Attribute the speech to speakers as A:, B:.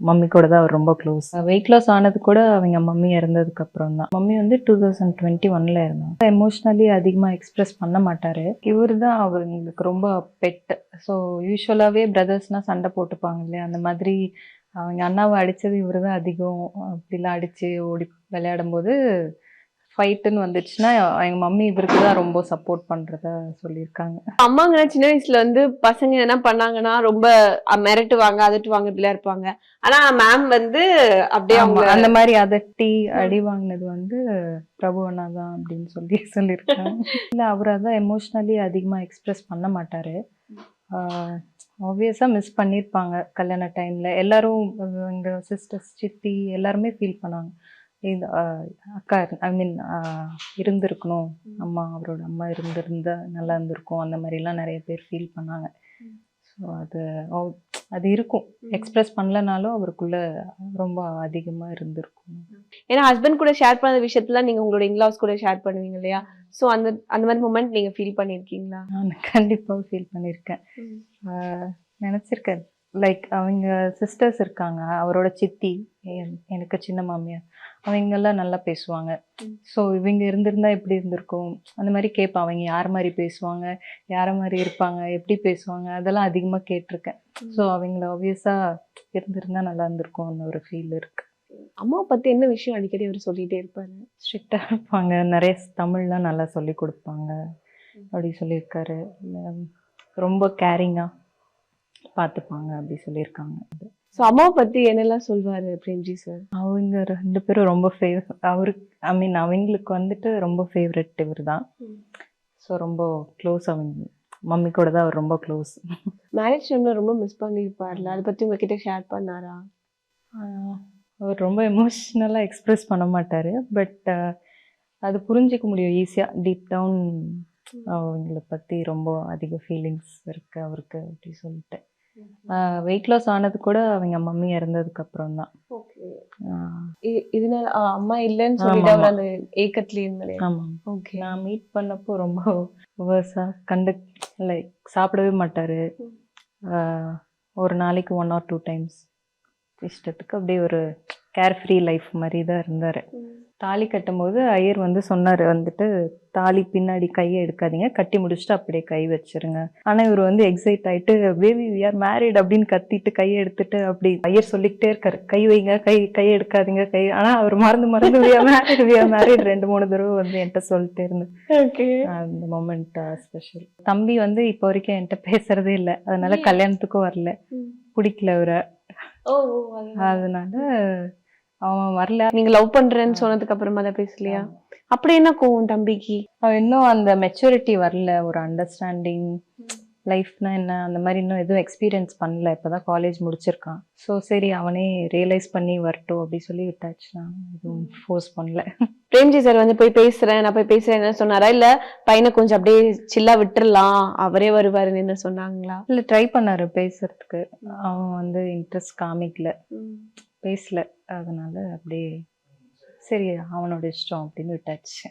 A: Mummy கூட தான் அவர் ரொம்ப க்ளோஸ் வெயிட் லாஸ் ஆனது கூட அவங்க மம்மி இறந்ததுக்கு அப்புறம் தான். மம்மி வந்து டூ தௌசண்ட் டுவெண்ட்டி ஒன்ல இருந்தாங்க எமோஷ்னலி அதிகமாக எக்ஸ்பிரஸ் பண்ண மாட்டாரு. இவர் தான் அவங்களுக்கு ரொம்ப பெட் ஸோ யூஸ்வலாகவே பிரதர்ஸ்னால் சண்டை போட்டுப்பாங்க இல்லையா? அந்த மாதிரி அவங்க அண்ணாவை அடித்தது இவர் தான் அதிகம். அப்படிலாம் அடித்து ஓடி விளையாடும் போது ஃபைட்டுன்னு வந்துச்சுன்னா எங்கள் மம்மி இவருக்கு தான் ரொம்ப சப்போர்ட் பண்ணுறதா சொல்லியிருக்காங்க.
B: அம்மாங்க சின்ன வயசுல வந்து பசங்க என்ன பண்ணாங்கன்னா ரொம்ப மிரட்டுவாங்க அதட்டுவாங்க இப்படிலாம் இருப்பாங்க. ஆனா மேம் வந்து அப்படியே அவங்க
A: அந்த மாதிரி அதட்டி அடி வாங்கினது வந்து பிரபு அண்ணா தான் அப்படின்னு சொல்லி சொல்லியிருக்காங்க. இல்ல அவர் அதான் எமோஷ்னலி அதிகமா எக்ஸ்பிரஸ் பண்ண மாட்டாரு. ஆப்வியஸாக மிஸ் பண்ணியிருப்பாங்க கல்யாண டைம்ல எல்லாரும் அஹ், எங்க சிஸ்டர்ஸ் சித்தி எல்லாருமே ஃபீல் பண்ணாங்க இது அக்கா ஐ மீன் இருந்திருக்கணும். அம்மா அவரோட அம்மா இருந்திருந்தா நல்லா இருந்திருக்கும். அந்த மாதிரிலாம் நிறைய பேர் ஃபீல் பண்ணாங்க. ஸோ அது அது இருக்கும். எக்ஸ்பிரஸ் பண்ணலனாலும் அவருக்குள்ள ரொம்ப அதிகமா இருந்திருக்கும்.
B: ஏன்னா ஹஸ்பண்ட் கூட ஷேர் பண்ண விஷயத்துல நீங்க உங்களோட இன்லாஸ் கூட ஷேர் பண்ணுவீங்க இல்லையா? சோ அந்த அந்த மாதிரி மூமெண்ட் நீங்க ஃபீல் பண்ணிருக்கீங்களா?
A: நான் கண்டிப்பா ஃபீல் பண்ணியிருக்கேன் நினைச்சிருக்கேன். லைக் அவங்க சிஸ்டர்ஸ் இருக்காங்க. அவரோட சித்தி என்- எனக்கு சின்ன மாமியார். அவங்க எல்லாம் நல்லா பேசுவாங்க. ஸோ இவங்க இருந்திருந்தா எப்படி இருந்திருக்கும்? அந்த மாதிரி கேட்பேன். அவங்க யார் மாதிரி பேசுவாங்க? யார மாதிரி இருப்பாங்க? எப்படி பேசுவாங்க? அதெல்லாம் அதிகமாக கேட்டிருக்கேன். ஸோ அவங்கள ஆப்வியஸாக இருந்திருந்தா நல்லா இருந்திருக்கும்னு ஒரு ஃபீல் இருக்கு.
B: அம்மாவை பத்தி என்ன விஷயம் அடிக்கடி அவர் சொல்லிட்டே இருப்பாரு?
A: ஸ்ட்ரிக்டாக இருப்பாங்க. நிறைய தமிழ்லாம் நல்லா சொல்லி கொடுப்பாங்க. அப்படி சொல்லியிருக்காரு. ரொம்ப கேரிங்காக பார்த்துப்பாங்க அப்படி சொல்லியிருக்காங்க.
B: சோ அம்மாவை பத்தி என்னெல்லாம் சொல்வாரு பிரேம்ஜி சார்
A: அவங்க ரெண்டு பேரும் ரொம்ப ஃபேவ் அவருக்கு ஐ மீன் அவங்களுக்கு வந்துட்டு ரொம்ப ஃபேவரட் இவர் தான் ஸோ ரொம்ப க்ளோஸ் அவங்க மம்மி கூட தான் அவர் ரொம்ப க்ளோஸ்
B: மேரேஜ் டைம்ல ரொம்ப மிஸ் பண்ணிருப்பார்ல? அதை பத்தி உங்ககிட்ட ஷேர் பண்ணாரா?
A: அவர் ரொம்ப எமோஷ்னலாக எக்ஸ்பிரஸ் பண்ண மாட்டார். பட் அது புரிஞ்சிக்க முடியும் ஈஸியாக டீப் டவுன் அவங்கள பற்றி ரொம்ப அதிக ஃபீலிங்ஸ் இருக்கு அவருக்கு அப்படி சொல்லிட்டு. வெயிட் லாஸ் ஆனது கூட அவங்க மம்மி இறந்ததுக்கு அப்புறம் தான்.
B: இதனால அம்மா இல்லைன்னு சொல்லிட்டு அவர் அந்த
A: ஆமாம்
B: ஓகே.
A: நான் மீட் பண்ணப்போ ரொம்ப வேர்ஸாக கண்டு லைக் சாப்பிடவே மாட்டார். ஒரு நாளைக்கு ஒன் ஆர் டூ டைம்ஸ் இஷ்டத்துக்கு அப்படியே ஒரு கேர் ஃப்ரீ லைஃப் மாதிரி தான் இருந்தார். தாலி கட்டும்போது ஐயர் வந்து சொன்னார் வந்துட்டு தாலி பின்னாடி கையை எடுக்காதீங்க கட்டி முடிச்சுட்டு அப்படியே கை வச்சிருங்க. ஆனால் இவர் வந்து எக்ஸைட் ஆயிட்டு பேபி வி ஆர் மேரிட் அப்படின்னு கத்திட்டு கையை எடுத்துட்டு அப்படி ஐயர் சொல்லிக்கிட்டே இருக்காரு. கை வைங்க கை கையை எடுக்காதீங்க கை ஆனால் அவர் மறந்து மறந்து we are married we are married ரெண்டு மூணு தடவை வந்து என்கிட்ட சொல்லிட்டே இருந்தேன்
B: ஓகே
A: அந்த மொமெண்ட் ஸ்பெஷல் தம்பி வந்து இப்போ வரைக்கும் என்கிட்ட பேசுறதே இல்லை. அதனால கல்யாணத்துக்கும் வரல. பிடிக்கல அவரை. அதனால அவன் வரல.
B: நீங்க லவ் பண்றேன்னு சொன்னதுக்கு அப்புறமா தான் பேசலையா? அப்படி என்ன கோவம் தம்பிக்கு?
A: அவன் இன்னும் அந்த மெச்சூரிட்டி வரல. ஒரு அண்டர்ஸ்டாண்டிங் லைஃப்னா என்ன அந்த மாதிரி இன்னும் எதுவும் எக்ஸ்பீரியன்ஸ் பண்ணல. இப்போதான் காலேஜ் முடிச்சிருக்கான். ஸோ சரி அவனே ரியலைஸ் பண்ணி வரட்டும் அப்படி சொல்லி விட்டாச்சு. நான் எதுவும் ஃபோர்ஸ் பண்ணல.
B: பிரேம்ஜி சார் வந்து போய் பேசுறேன் நான் போய் பேசுறேன் என்ன சொன்னாரா? இல்ல பையனை கொஞ்சம் அப்படியே சில்லா விட்டுறலாம் அவரே வருவாருன்னு என்ன சொன்னாங்களா?
A: இல்லை ட்ரை பண்ணாரு பேசுறதுக்கு. அவன் வந்து இன்ட்ரெஸ்ட் காமிக்கல. பேசல. அதனால் அப்படியே சரி அவனோட இஷ்டம் அப்படின்னு விட்டாச்சு.